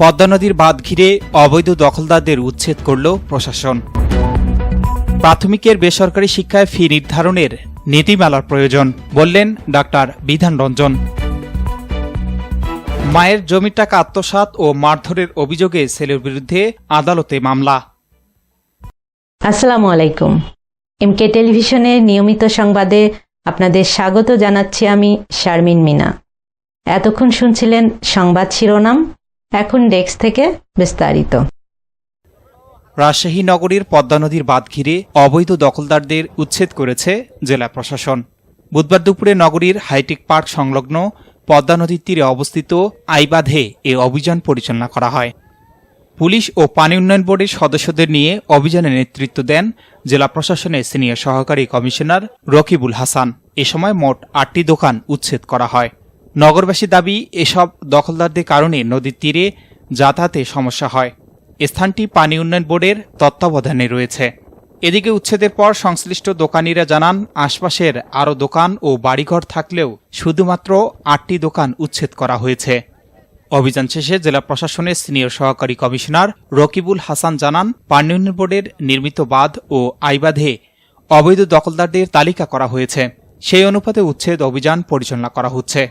পদ্মা নদীর বাঁধ ঘিরে অবৈধ দখলদারদের উচ্ছেদ করল প্রশাসন। প্রাথমিকের বেসরকারি শিক্ষায় ফি নির্ধারণের নীতিমালার প্রয়োজন, বললেন ডাক্তার বিধান রঞ্জন। মায়ের জমির টাকা আত্মসাৎ ও মারধরের অভিযোগে ছেলের বিরুদ্ধে আদালতে মামলা। আসসালামু আলাইকুম। এমকে টেলিভিশনের নিয়মিত সংবাদে আপনাদের স্বাগত জানাচ্ছি আমি শারমিন মিনা। এতক্ষণ শুনছিলেন সংবাদ শিরোনাম এখন ডেস্ক থেকে বিস্তারিত। রাজশাহী নগরীর পদ্মা নদীর বাঁধ ঘিরে অবৈধ দখলদারদের উচ্ছেদ করেছে জেলা প্রশাসন। বুধবার দুপুরে নগরীর হাইটেক পার্ক সংলগ্ন পদ্মা নদীর তীরে অবস্থিত আইবাঁধে এ অভিযান পরিচালনা করা হয়। পুলিশ ও পানি উন্নয়ন বোর্ডের সদস্যদের নিয়ে অভিযানে নেতৃত্ব দেন জেলা প্রশাসনের সিনিয়র সহকারী কমিশনার রকিবুল হাসান। এ সময় মোট আটটি দোকান উচ্ছেদ করা হয়। নগরবাসীর দাবি, এসব দখলদারদের কারণে নদীর তীরে যাতায়াতে সমস্যা হয়। স্থানটি পানি উন্নয়ন বোর্ডের তত্ত্বাবধানে রয়েছে। এদিকে উচ্ছেদের পর সংশ্লিষ্ট দোকানিরা জানান, আশপাশের আরও দোকান ও বাড়িঘর থাকলেও শুধুমাত্র আটটি দোকান উচ্ছেদ করা হয়েছে। অভিযান শেষে জেলা প্রশাসনের সিনিয়র সহকারী কমিশনার রকিবুল হাসান জানান, পানি উন্নয়ন বোর্ডের নির্মিত বাঁধ ও আইবাঁধে অবৈধ দখলদারদের তালিকা করা হয়েছে। সেই অনুপাতে উচ্ছেদ অভিযান পরিচালনা করা হচ্ছে।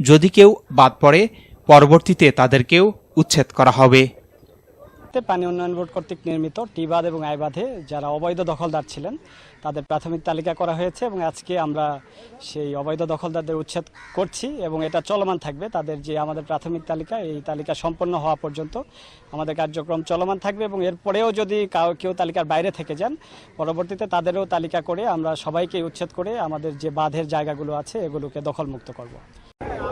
যদি কেউ বাদ পড়ে, পরবর্তীতে তাদেরকেও উচ্ছেদ করা হবে। পানি উন্নয়ন বোর্ড কর্তৃক নির্মিত টিবাদ এবং আইবাধে যারা অবৈধ দখলদার ছিলেন, তাদের প্রাথমিক তালিকা করা হয়েছে এবং আজকে আমরা সেই অবৈধ দখলদারদের উচ্ছেদ করছি এবং এটা চলমান থাকবে। তাদের যে আমাদের প্রাথমিক তালিকা, এই তালিকা সম্পন্ন হওয়া পর্যন্ত আমাদের কার্যক্রম চলমান থাকবে এবং এরপরেও যদি কেউ তালিকার বাইরে থেকে যান, পরবর্তীতে তাদেরও তালিকা করে আমরা সবাইকে উচ্ছেদ করে আমাদের যে বাঁধের জায়গাগুলো আছে, এগুলোকে দখলমুক্ত করব।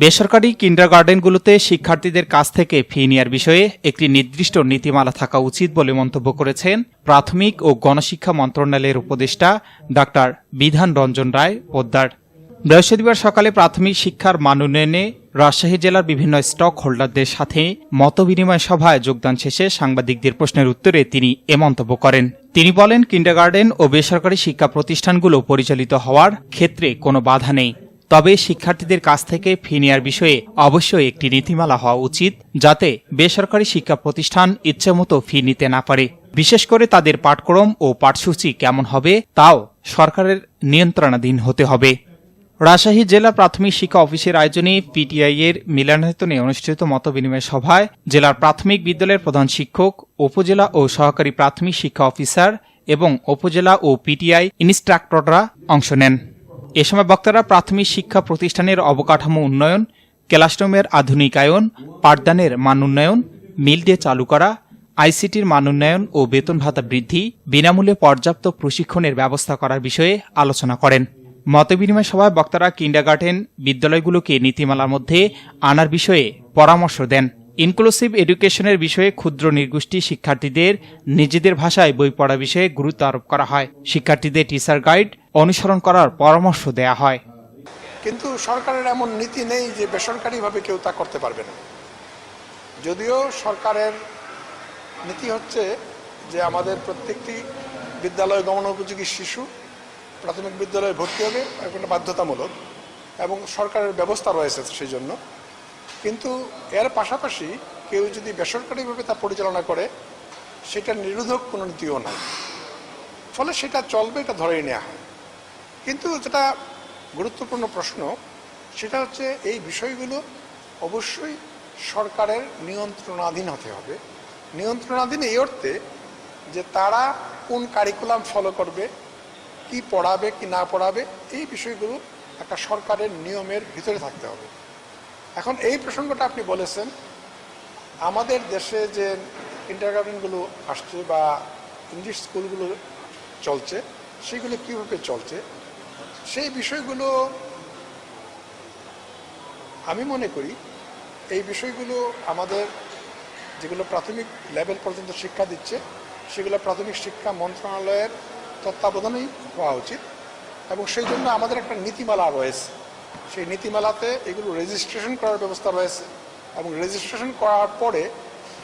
বেসরকারি কিন্ডারগার্ডেনগুলোতে শিক্ষার্থীদের কাছ থেকে ফি নেওয়ার বিষয়ে একটি নির্দিষ্ট নীতিমালা থাকা উচিত বলে মন্তব্য করেছেন প্রাথমিক ও গণশিক্ষা মন্ত্রণালয়ের উপদেষ্টা ডাক্তার বিধান রঞ্জন রায় পোদ্দার। বৃহস্পতিবার সকালে প্রাথমিক শিক্ষার মান উন্নয়নে রাজশাহী জেলার বিভিন্ন স্টক হোল্ডারদের সাথে মতবিনিময় সভায় যোগদান শেষে সাংবাদিকদের প্রশ্নের উত্তরে তিনি এ মন্তব্য করেন। তিনি বলেন, কিন্ডারগার্ডেন ও বেসরকারি শিক্ষা প্রতিষ্ঠানগুলো পরিচালিত হওয়ার ক্ষেত্রে কোনো বাধা নেই। তবে শিক্ষার্থীদের কাছ থেকে ফি নেওয়ার বিষয়ে অবশ্যই একটি নীতিমালা হওয়া উচিত, যাতে বেসরকারি শিক্ষা প্রতিষ্ঠান ইচ্ছেমতো ফি নিতে না পারে। বিশেষ করে তাদের পাঠক্রম ও পাঠসূচি কেমন হবে, তাও সরকারের নিয়ন্ত্রণাধীন হতে হবে। রাজশাহী জেলা প্রাথমিক শিক্ষা অফিসের আয়োজনে পিটিআই এর মিলনায়তনে অনুষ্ঠিত মতবিনিময় সভায় জেলার প্রাথমিক বিদ্যালয়ের প্রধান শিক্ষক, উপজেলা ও সহকারী প্রাথমিক শিক্ষা অফিসার এবং উপজেলা ও পিটিআই ইনস্ট্রাক্টররা অংশ নেন। এ সময় বক্তারা প্রাথমিক শিক্ষা প্রতিষ্ঠানের অবকাঠামো উন্নয়ন, ক্লাসরুমের আধুনিকায়ন, পাঠদানের মান উন্নয়ন, মিল ডে চালু করা, আইসিটির মান উন্নয়ন ও বেতন ভাতা বৃদ্ধি, বিনামূল্যে পর্যাপ্ত প্রশিক্ষণের ব্যবস্থা করার বিষয়ে আলোচনা করেন। মতবিনিময় সভায় বক্তারা কিন্ডারগার্টেন বিদ্যালয়গুলোকে নীতিমালার মধ্যে আনার বিষয়ে পরামর্শ দেন। ইনক্লুসিভ এডুকেশনের বিষয়ে ক্ষুদ্র নির্গোষ্ঠী শিক্ষার্থীদের নিজেদের ভাষায় বই পড়া বিষয়ে গুরুত্ব আরোপ করা হয়। শিক্ষার্থীদের টিচার গাইড অনুসরণ করার পরামর্শ দেয়া হয়। কিন্তু সরকারের এমন নীতি নেই যে বেসরকারিভাবে কেউ তা করতে পারবে না। যদিও সরকারের নীতি হচ্ছে যে আমাদের প্রত্যেকটি বিদ্যালয় গমন উপযোগী শিশু প্রাথমিক বিদ্যালয়ে ভর্তি হবে একটা বাধ্যতামূলক, এবং সরকারের ব্যবস্থা রয়েছে সেই জন্য কিন্তু এর পাশাপাশি কেউ যদি বেসরকারিভাবে তা পরিচালনা করে, সেটা নিরোধক কোনো নীতিও নয়। ফলে সেটা চলবে, এটা ধরেই নেওয়া হয়। কিন্তু যেটা গুরুত্বপূর্ণ প্রশ্ন। সেটা হচ্ছে এই বিষয়গুলো অবশ্যই সরকারের নিয়ন্ত্রণাধীন হতে হবে। নিয়ন্ত্রণাধীন এই অর্থে যে তারা কোন কারিকুলাম ফলো করবে, কি পড়াবে, কি না পড়াবে, এই বিষয়গুলো একটা সরকারের নিয়মের ভিতরে থাকতে হবে। এখন এই প্রসঙ্গটা আপনি বলেছেন, আমাদের দেশে যে ইন্টারগার্ডেনগুলো আসছে বা ইংলিশ স্কুলগুলো চলছে, সেগুলো কীভাবে চলছে? সেই বিষয়গুলো আমি মনে করি, এই বিষয়গুলো আমাদের যেগুলো প্রাথমিক লেভেল পর্যন্ত শিক্ষা দিচ্ছে, সেগুলো প্রাথমিক শিক্ষা মন্ত্রণালয়ের তত্ত্বাবধানেই হওয়া উচিত এবং সেই জন্য আমাদের একটা নীতিমালা রয়েছে। সেই নীতিমালাতে এগুলো রেজিস্ট্রেশন করার ব্যবস্থা রয়েছে এবং রেজিস্ট্রেশন করার পরে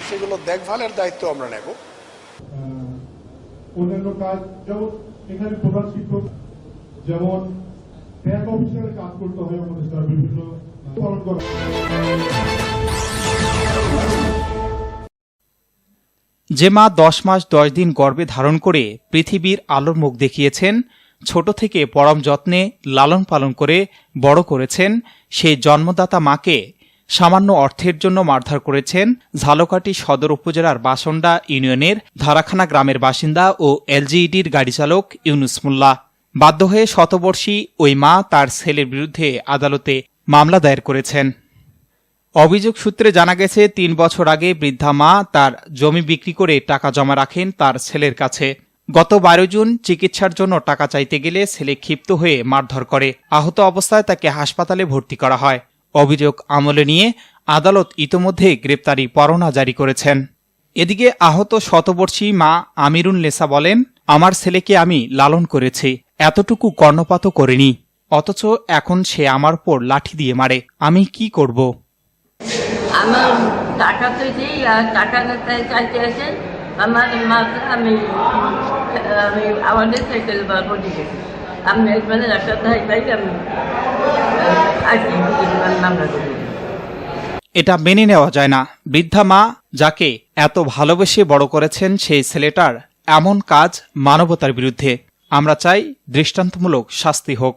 সেগুলো দেখভালের দায়িত্ব আমরা নেব। অন্যান্য কাজ যেমন এখানে প্রধান শিক্ষক যেমন ব্যাংক অফিসারের কাজ করতে হয় আমাদের বিভিন্ন, পালন যে মা দশ মাস দশ দিন গর্ভে ধারণ করে পৃথিবীর আলোর মুখ দেখিয়েছেন, ছোট থেকে পরম যত্নে লালন পালন করে বড় করেছেন সেই জন্মদাতা মাকে সামান্য অর্থের জন্য মারধর করেছেন ঝালকাঠি সদর উপজেলার বাসন্ডা ইউনিয়নের ধারাখানা গ্রামের বাসিন্দা ও এলজিইডির গাড়ি চালক ইউনুস মোল্লা। বাধ্য হয়ে শতবর্ষী ওই মা তার ছেলের বিরুদ্ধে আদালতে মামলা দায়ের করেছেন। অভিযোগ সূত্রে জানা গেছে, তিন বছর আগে বৃদ্ধা মা তার জমি বিক্রি করে টাকা জমা রাখেন তার ছেলের কাছে। গত বারো জুন চিকিৎসার জন্য টাকা চাইতে গেলে ছেলে ক্ষিপ্ত হয়ে মারধর করে। আহত অবস্থায় তাকে হাসপাতালে ভর্তি করা হয়। অভিযোগ আমলে নিয়ে আদালত ইতোমধ্যে গ্রেপ্তারি পরোয়ানা জারি করেছেন। এদিকে আহত শতবর্ষী মা আমিরুন লেসা বলেন, আমার ছেলেকে আমি লালন করেছি। এতটুকু কর্ণপাতও করিনি অথচ এখন সে আমার উপর লাঠি দিয়ে মারে। আমি কি করব? আমার টাকা তো দিই আর টাকা চাইতে আমার মাকে আমি আমি আমাদের সাইকেল আমি আজকে করি এটা মেনে নেওয়া যায় না। বৃদ্ধা মা যাকে এত ভালোবেসে বড় করেছেন সেই ছেলেটার এমন কাজ মানবতার বিরুদ্ধে। আমরা চাই দৃষ্টান্তমূলক শাস্তি হোক।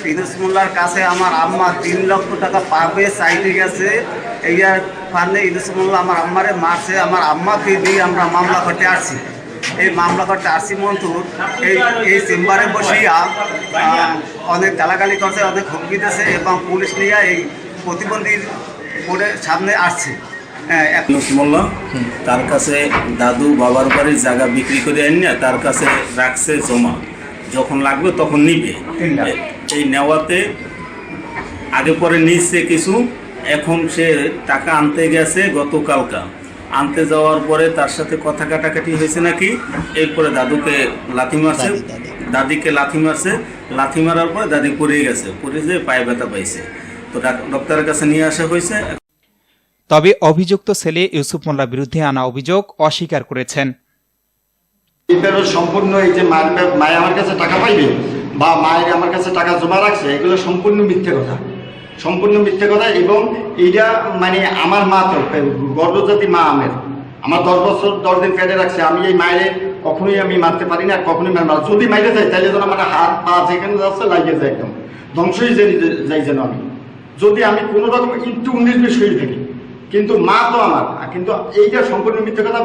ফিরোজ মোল্লার কাছে আমার আম্মা তিন লক্ষ টাকা পাবে, চাইতে গেছে। এইয়ার ফান্ডে ইলিশ মোল্লা আমার আম্মারে মারছে, আমার আম্মাকে দিয়ে আমরা মামলা করতে আসছি। এই মামলা করতে আসছি মন্তু এই এই চেম্বারে বসিয়া অনেক গালাগালি করছে, অনেক হুমকি দিয়েছে এবং পুলিশ নিয়ে এই প্রতিবন্ধীর সামনে আসছে। মোল্লা তার কাছে দাদু বাবার বাড়ির জায়গা বিক্রি করে আনি না তার কাছে রাখছে জমা। যখন লাগবে তখন নিবে। এই নেওয়াতে আগে পরে নিচ্ছে কিছু এখন সে টাকা আনতে গেছে গতকালকা। আনতে যাওয়ার পরে তার সাথে কথা কাটাকাটি হয়েছে নাকি? এরপরে দাদুকে লাথি মারছে। দাদিকে লাথি মারছে। লাথি মারার পরে দাদি পড়ে গেছে। পড়ে যেয়ে পায়ে ব্যথা পাইছে। তো ডাক- ডক্টরের কাছে নিয়ে আসা হয়েছে। তবে অভিযুক্ত ছেলে ইউসুফ মোল্লার বিরুদ্ধে আনা অভিযোগ অস্বীকার করেছেন। সম্পূর্ণ এই যে আমার কাছে টাকা পাইবে বা মায়ের আমার কাছে টাকা জমা রাখছে, এগুলো সম্পূর্ণ মিথ্যে কথা। সম্পূর্ণ মিথ্যে কথা এবং এইটা মানে আমার মা তো গর্ভজাতি মা আমের। আমার দশ বছর, দশ দিন পেটে রাখছে, আমি এই মায়ের কখনোই আমি মারতে পারি না, কখনোই মার মার যদি মাইরে যাই তাহলে যেন আমার হাত, পা যেখানে যাচ্ছে, লাগিয়ে যায় একদম। ধ্বংসই যাই যেন আমি। যদি আমি কোনো রকম একটু উনিশ বিশ হয়ে থাকি কিন্তু মা তো আমার কিন্তু এইটা সম্পূর্ণ মিথ্যে কথা।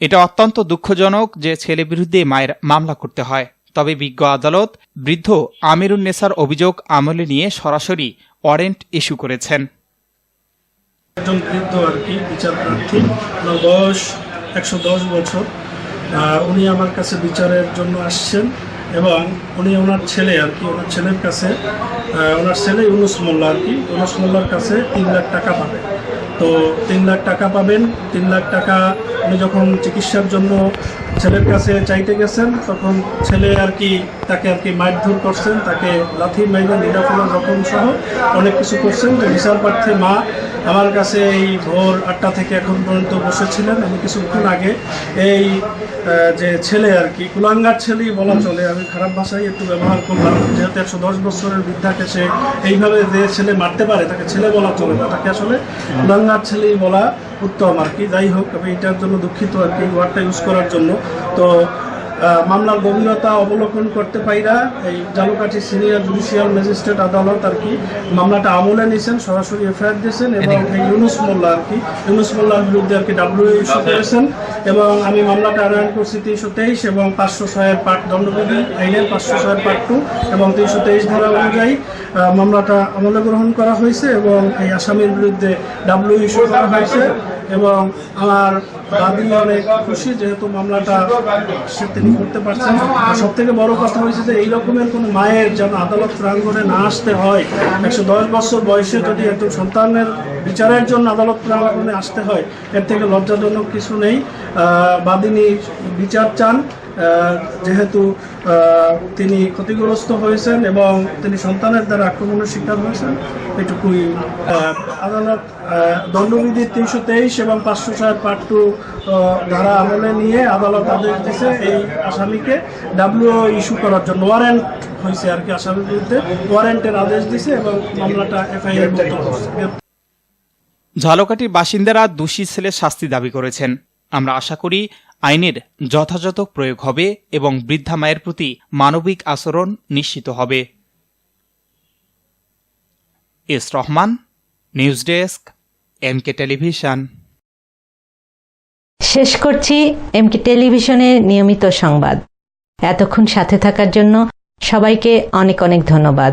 এটা অত্যন্ত দুঃখজনক যে ছেলে বিরুদ্ধে মায়ের মামলা করতে হয়। তবে বিজ্ঞ আদালত বৃদ্ধ আমিরুন নেসার অভিযোগ আমলে নিয়ে সরাসরি ওয়ারেন্ট ইস্যু করেছেন। একজন বৃদ্ধ আর কি বিচার প্রার্থী ওনার বয়স একশো দশ বছর। আহ, উনি আমার কাছে বিচারের জন্য আসছেন। এবং উনি ওনার ছেলে আর কি, ওনার ছেলের কাছে ওনার ছেলে ইউনুস মোল্লা আর কি, ইউনুস মোল্লার কাছে তিন লাখ টাকা পাবে তো তিন লাখ টাকা পাবেন, তিন লাখ টাকা উনি যখন চিকিৎসার জন্য ছেলের কাছে চাইতে গেছেন, তখন ছেলে আর কি তাকে আর কি মারধর করছেন, তাকে লাথি মাইনা নিরাপদ রকম সহ অনেক কিছু করছেন। তো বিচার প্রার্থী মা আমার কাছে এই ভোর আটটা থেকে এখন পর্যন্ত বসেছিলেন। আমি কিছুক্ষণ আগে এই যে ছেলে আর কি, কুলাঙ্গার ছেলেই বলা চলে। আমি খারাপ ভাষায় একটু ব্যবহার করলাম। যেহেতু একশো দশ বছরের বৃদ্ধাকে সে এইভাবে যে ছেলে মারতে পারে, তাকে ছেলে বলা চলে না। তাকে আসলে কুলাঙ্গার ছেলেই বলা উত্তম আর কি। যাই হোক, আমি এটার জন্য দুঃখিত আর কি ওয়ার্ডটা ইউজ করার জন্য। তো মামলার গভীরতা অবলোকন করতে পাইরা এই জালুকাঠি সিনিয়র জুডিশিয়াল ম্যাজিস্ট্রেট আদালত আর কি মামলাটা আমলে নিয়েছেন সরাসরি এফআইআর দিয়েছেন এবং এই ইউনুস মোল্লা আর কি ইউনুস মোল্লার বিরুদ্ধে আর কি ডাব্লিউ ইস্যু করেছেন এবং আমি মামলাটা আনয়ন করছি তিনশো তেইশ এবং পাঁচশো ছয়ের পার্ট দণ্ডবিধি আইনের পাঁচশো ছয়ের পার্ট টু এবং তিনশো তেইশ ধারা অনুযায়ী মামলাটা আমলে গ্রহণ করা হয়েছে এবং এই আসামির বিরুদ্ধে ডাব্লিউ ইস্যু করা হয়েছে এবং আমার খুশি যেহেতু মামলাটা সে তিনি করতে পারছেন সব থেকে বড় কথা হয়েছে যে এই রকমের কোনো মায়ের যেন আদালত প্রাঙ্গণে না আসতে হয়, একশো দশ বছর বয়সে যদি একজন সন্তানের বিচারের জন্য আদালত প্রাঙ্গণে আসতে হয়, এর থেকে লজ্জাজনক কিছু নেই। বাদিনী বিচার চান। যেহেতু তিনি ক্ষতিগ্রস্ত হয়েছেন এবং তিনি সন্তানের দ্বারা আক্রমণের শিকার হয়েছেন, এটুকুই আদালত দণ্ডবিধি তিনশো তেইশ এবং পাঁচশো সাত পার্ট টু ধারা আমলে নিয়ে আদালত আদেশ দিয়েছে এই আসামিকে ডাব্লিউ ইস্যু করার জন্য। ওয়ারেন্ট হয়েছে আর কি আসামির বিরুদ্ধে। ওয়ারেন্টের আদেশ দিয়েছে এবং মামলাটা এফআইআর ঝালকাঠির বাসিন্দারা দোষী ছেলে শাস্তি দাবি করেছেন। আমরা আশা করি আইনের যথাযথ প্রয়োগ হবে এবং বৃদ্ধা মায়ের প্রতি মানবিক আচরণ নিশ্চিত হবে। S Rahman, news desk, MK television. শেষ করছি এমকে টেলিভিশনের নিয়মিত সংবাদ। এতক্ষণ সাথে থাকার জন্য সবাইকে অনেক অনেক ধন্যবাদ।